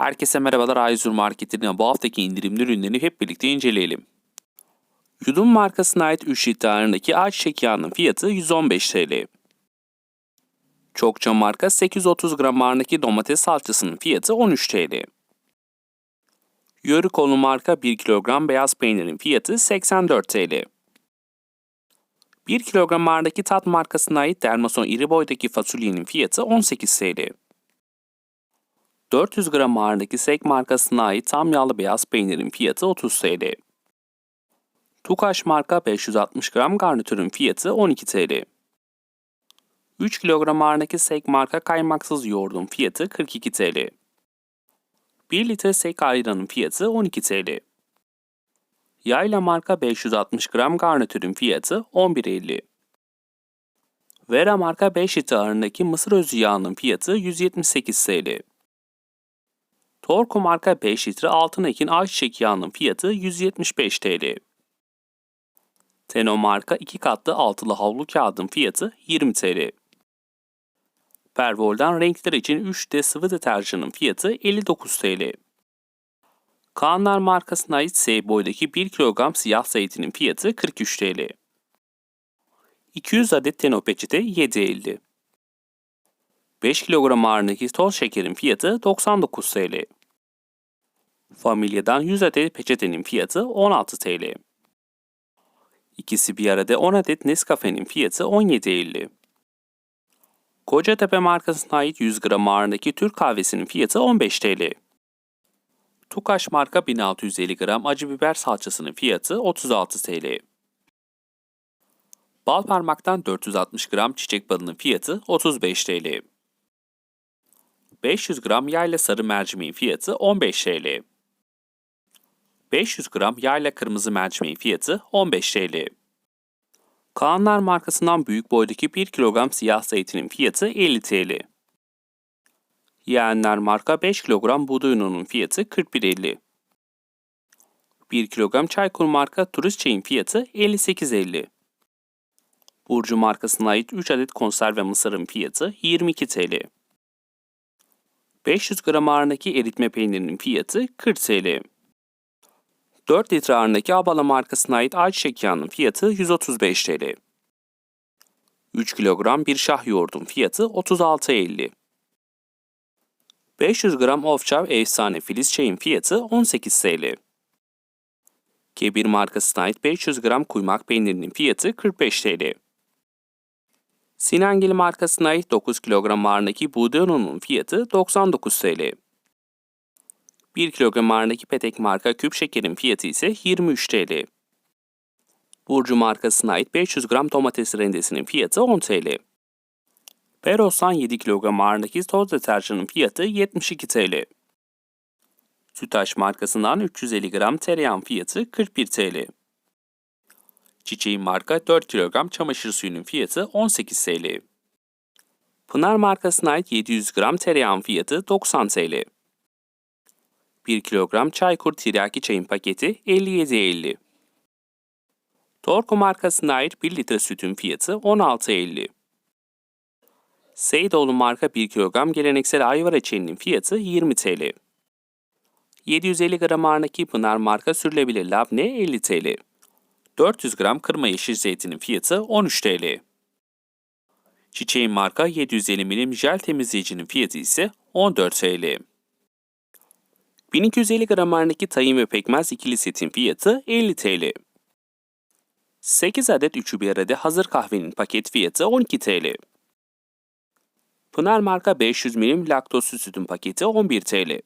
Herkese merhabalar Ayzur Market'in bu haftaki indirimli ürünlerini hep birlikte inceleyelim. Yudum markasına ait 3 litre ayçiçek yağının fiyatı 115 TL. Çokça marka 830 gram ağırındaki domates salçasının fiyatı 13 TL. Yörükoğlu marka 1 kilogram beyaz peynirin fiyatı 84 TL. 1 kilogram ağırındaki tat markasına ait Dermason iri boydaki fasulyenin fiyatı 18 TL. 400 gram ağırındaki Sek markasına ait tam yağlı beyaz peynirin fiyatı 30 TL. Tukaş marka 560 gram garnitürün fiyatı 12 TL. 3 kilogram ağırındaki Sek marka kaymaksız yoğurdun fiyatı 42 TL. 1 litre Sek ayranın fiyatı 12 TL. Yayla marka 560 gram garnitürün fiyatı 11.50. Vera marka 5 litre ağırındaki mısır özü yağının fiyatı 178 TL. Torku marka 5 litre altın ekin ayçiçek yağının fiyatı 175 TL. Teno marka 2 katlı altılı havlu kağıdın fiyatı 20 TL. Pervol'dan renkler için 3D sıvı deterjanın fiyatı 59 TL. Kaanlar markasına ait S boydaki 1 kilogram siyah zeytinin fiyatı 43 TL. 200 adet Teno peçete 7.50. 5 kilogram ağırlığındaki toz şekerin fiyatı 99 TL. Familya'dan 100 adet peçetenin fiyatı 16 TL. İkisi bir arada 10 adet Nescafe'nin fiyatı 17.50. Kocatepe markasına ait 100 gram ağırlığındaki Türk kahvesinin fiyatı 15 TL. Tukaş marka 1650 gram acı biber salçasının fiyatı 36 TL. Bal parmaktan 460 gram çiçek balının fiyatı 35 TL. 500 gram yayla sarı mercimeğin fiyatı 15 TL. 500 gram yayla kırmızı mercimeğin fiyatı 15 TL. Kaanlar markasından büyük boydaki 1 kilogram siyah zeytinin fiyatı 50 TL. Yeğenler marka 5 kilogram buğday ununun fiyatı 41.50. 1 kilogram Çaykur marka turist çayın fiyatı 58.50. Burcu markasına ait 3 adet konserve mısırın fiyatı 22 TL. 500 gram ağırındaki eritme peynirinin fiyatı 40 TL. 4 litre ağırındaki Abala markasına ait ayçiçek yağının fiyatı 135 TL. 3 kilogram bir şah yoğurdun fiyatı 36.50. 500 gram Ofçav efsane filiz çayın fiyatı 18 TL. Kebir markasına ait 500 gram kuymak peynirinin fiyatı 45 TL. Sinangil markasına ait 9 kilogram ağırındaki buğday ununun fiyatı 99 TL. 1 kilogram ağırındaki Petek marka küp şekerin fiyatı ise 23 TL. Burcu markasına ait 500 gram domates rendesinin fiyatı 10 TL. Perosan 7 kilogram ağırındaki toz deterjanın fiyatı 72 TL. Sütaş markasından 350 gram tereyağın fiyatı 41 TL. Çiçeğin marka 4 kilogram çamaşır suyunun fiyatı 18 TL. Pınar markasına ait 700 gram tereyağın fiyatı 90 TL. 1 kilogram Çaykur tiryaki çayın paketi 57.50. Torku markasına ait 1 litre sütün fiyatı 16.50. Seydoğlu marka 1 kilogram geleneksel ayva reçelinin fiyatı 20 TL. 750 gram ağırındaki Pınar marka sürülebilir labne 50 TL. 400 gram kırma yeşil zeytinin fiyatı 13 TL. Çiçeğin marka 750 milim jel temizleyicinin fiyatı ise 14 TL. 1250 gram ağırındaki tayin ve pekmez ikili setin fiyatı 50 TL. 8 adet üçü bir arada hazır kahvenin paket fiyatı 12 TL. Pınar marka 500 milim laktozsuz sütün paketi 11 TL.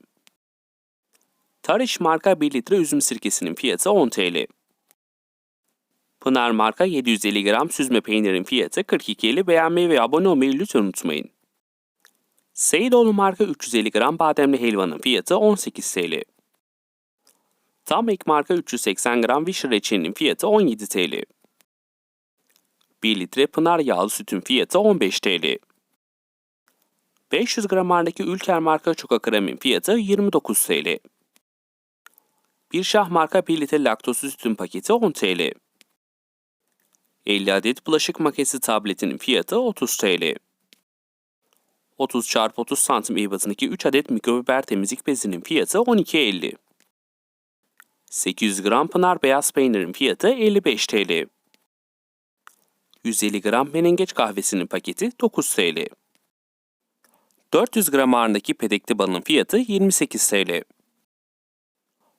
Tariş marka 1 litre üzüm sirkesinin fiyatı 10 TL. Pınar marka 750 gram süzme peynirin fiyatı 42.50 beğenmeyi ve abone olmayı lütfen unutmayın. Seyidoğlu marka 350 gram bademli helvanın fiyatı 18 TL. Tam ek marka 380 gram Wisher reçelinin fiyatı 17 TL. 1 litre Pınar yağlı sütün fiyatı 15 TL. 500 gram ağırındaki Ülker marka Çoka kremin fiyatı 29 TL. Bir şah marka 1 litre laktozsuz sütün paketi 10 TL. 50 adet bulaşık makinesi tabletinin fiyatı 30 TL. 30 x 30 santim ebatındaki 3 adet mikrobiber temizlik bezinin fiyatı 12.50. 800 gram pınar beyaz peynirin fiyatı 55 TL. 150 gram menengeç kahvesinin paketi 9 TL. 400 gram ağırlığındaki pedekli balın fiyatı 28 TL.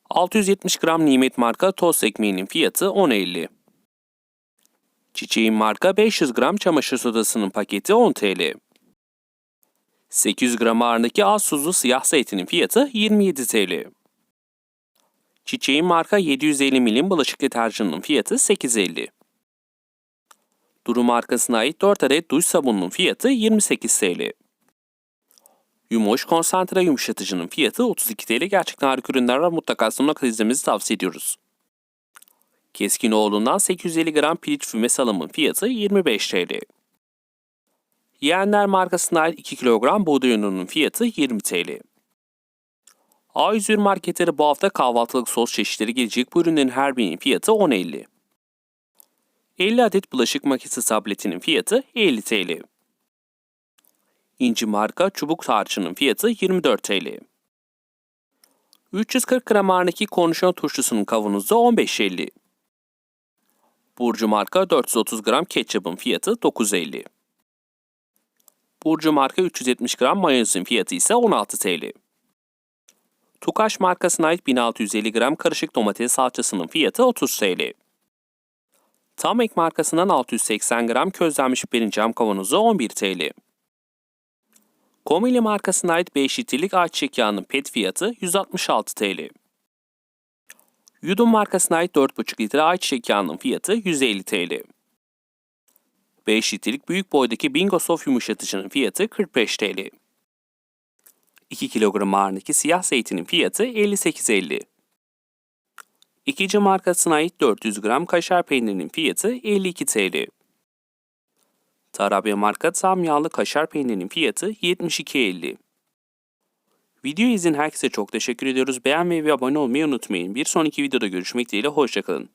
670 gram Nimet marka tost ekmeğinin fiyatı 10.50. Çiçeğin marka 500 gram çamaşır sodasının paketi 10 TL. 800 gram ağırlığındaki az tuzlu siyah zeytinin fiyatı 27 TL. Çiçeğin marka 750 milim bulaşık deterjanının fiyatı 8.50. Duru markasına ait 4 adet duş sabununun fiyatı 28 TL. Yumoş konsantre yumuşatıcının fiyatı 32 TL. Gerçekten harika ürünler var. Mutlaka sonuna kadar izlemenizi tavsiye ediyoruz. Keskinoğlu'ndan 850 gram piliç füme salamın fiyatı 25 TL. Yeğenler markasına ait 2 kilogram buğday ununun fiyatı 20 TL. A101 marketleri bu hafta kahvaltılık sos çeşitleri gelecek bu ürünlerin her birinin fiyatı 10.50. 50 adet bulaşık makinesi tabletinin fiyatı 50 TL. İnci marka çubuk tarçının fiyatı 24 TL. 340 gram ağırlığındaki kornişon turşusunun kavanozu 15.50. Burcu marka 430 gram ketçapın fiyatı 9.50. Burcu marka 370 gram mayonezin fiyatı ise 16 TL. Tukaş markasına ait 1650 gram karışık domates salçasının fiyatı 30 TL. Tamek markasından 680 gram közlenmiş biberin cam kavanozu 11 TL. Komili markasına ait 5 litrelik ayçiçek yağının pet fiyatı 166 TL. Yudum markasına ait 4,5 litre ayçiçek yağının fiyatı 150 TL. 5 litrelik büyük boydaki Bingo Soft yumuşatıcının fiyatı 45 TL. 2 kilogram ağırlığındaki siyah zeytinin fiyatı 58.50. İkinci markasına ait 400 gram kaşar peynirinin fiyatı 52 TL. Tarabya marka tam yağlı kaşar peynirinin fiyatı 72.50. Video izin herkese çok teşekkür ediyoruz. Beğenmeyi ve abone olmayı unutmayın. Bir sonraki videoda görüşmek dileğiyle hoşçakalın.